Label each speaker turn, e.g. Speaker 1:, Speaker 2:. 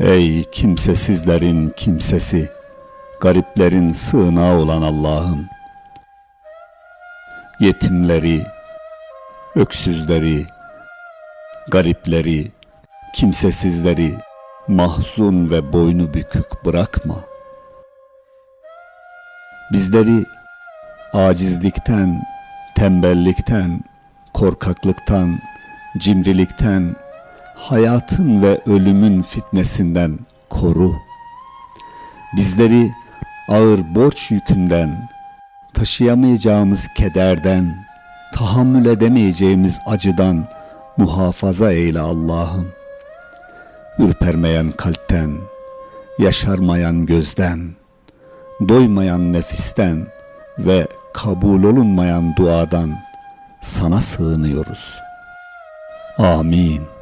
Speaker 1: Ey kimsesizlerin kimsesi, gariplerin sığınağı olan Allah'ım. Yetimleri, öksüzleri, garipleri, kimsesizleri mahzun ve boynu bükük bırakma. Bizleri acizlikten, tembellikten, korkaklıktan, cimrilikten, hayatın ve ölümün fitnesinden koru. Bizleri ağır borç yükünden, taşıyamayacağımız kederden, tahammül edemeyeceğimiz acıdan muhafaza eyle Allah'ım. Ürpermeyen kalpten, yaşarmayan gözden, doymayan nefisten ve kabul olunmayan duadan sana sığınıyoruz. Amin.